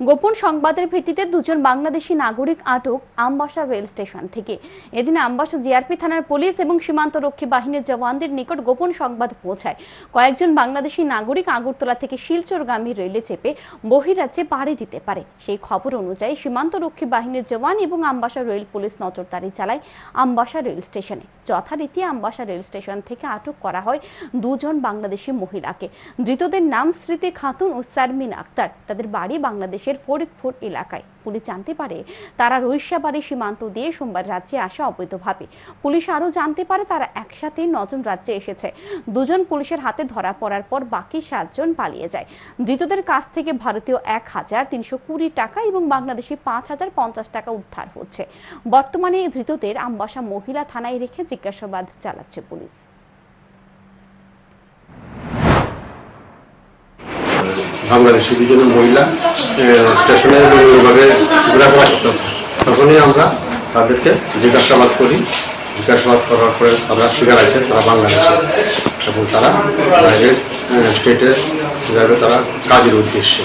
গোপন সংবাদের ভিত্তিতে দুজন বাংলাদেশি নাগরিক আটক আমবাসা রেল স্টেশন থেকে। এদিন আমবাসা জিআরপি থানার পুলিশ এবং সীমান্তরক্ষী বাহিনীর জওয়ানদের নিকট গোপন সংবাদ পৌঁছায়। কয়েকজন বাংলাদেশি নাগরিক আগরতলা থেকে শিলচরগামী রেলে চেপে বহিরাজ্যে পাড়ি দিতে পারে। সেই খবর অনুযায়ী সীমান্তরক্ষী বাহিনীর জওয়ান এবং আমবাসা রেল পুলিশ নজরদারি চালায় আমবাসা রেল স্টেশনে। যথারীতি আমবাসা রেল স্টেশন থেকে আটক করা হয় দুজন বাংলাদেশি মহিলাকে। ধৃতদের নাম স্মৃতি খাতুন ও সারমিন আক্তার। তাদের বাড়ি বাংলাদেশের ফরিদপুর এলাকায়। পুলিশ জানতে পারে, তারা রৈশাবাড়ি সীমান্ত দিয়ে সোমবার রাজ্যে আসে অবৈধভাবে। পুলিশ আরও জানতে পারে, তারা একসাথে নজন রাজ্যে এসেছে। দুজন পুলিশের হাতে ধরা পড়ার পর বাকি সাতজন পালিয়ে যায়। ধৃতদের কাছ থেকে ভারতীয় এক হাজার তিনশো কুড়ি টাকা এবং বাংলাদেশি পাঁচ হাজার পঞ্চাশ টাকা উদ্ধার হচ্ছে। বর্তমানে ধৃতদের আমবাসা মহিলা থানায় রেখে জিজ্ঞাসাবাদ চালাচ্ছে পুলিশ। বাংলাদেশি দুজন মহিলা স্টেশনে ভাবে ঘোরাফেরা করতেছে। তখনই আমরা তাদেরকে জিজ্ঞাসাবাদ করি। জিজ্ঞাসাবাদ করার পরে তারা শিকার আছে, তারা বাংলাদেশে। এবং তারা বাইরের স্টেটে যাবে তারা কাজের উদ্দেশ্যে।